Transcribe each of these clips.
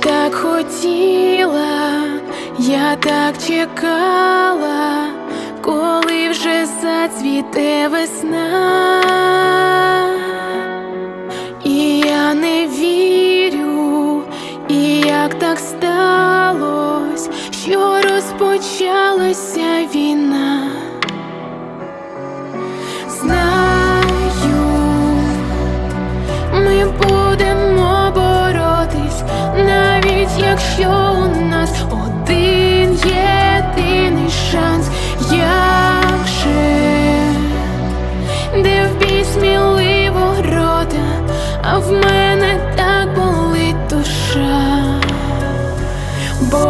так хотіла, я так чекала, коли вже зацвіте весна, і я не вірю, і як так сталося, що розпочалася війна.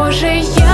Боже, я